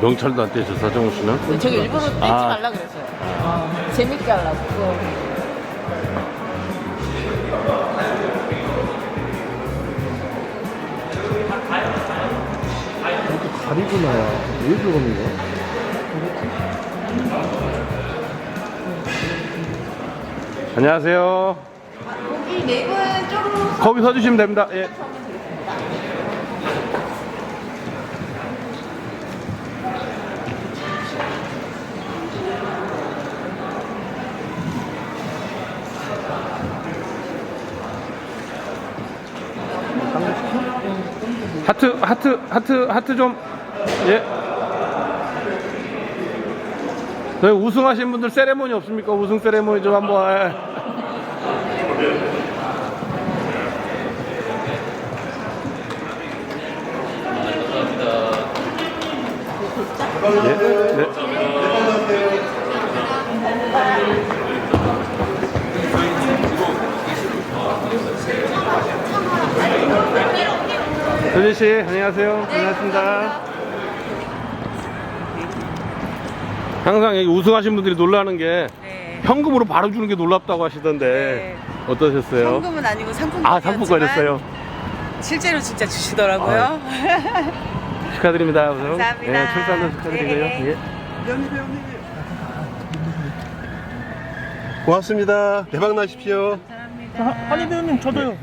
명찰도 안 떼죠 사정우 씨는? 저기 일부러 떼지 아. 말라 그랬어요. 재밌게 하려고. 이렇게 가리고 나야 왜 그러는 거야? 안녕하세요. 고기 네분 쪼르르 거기 서주시면 됩니다. 예. 하트 하트 하트 하트 좀 예. 저희 우승하신 분들 세레모니 없습니까? 우승 세레모니 좀 한번. 예. 네. 네. 소진 씨, 안녕하세요. 반갑습니다. 항상 여기 우승하신 분들이 놀라는 게 네. 현금으로 바로 주는 게 놀랍다고 하시던데 어떠셨어요? 현금은 아니고 상품권이었지만 아, 상품권이었어요. 실제로 진짜 주시더라고요. 축하드립니다. 우선. 감사합니다. 네, 출산도 축하드리고요. 네. 예. 고맙습니다. 대박 나십시오. 감사합니다. 한희 배우님 저도요.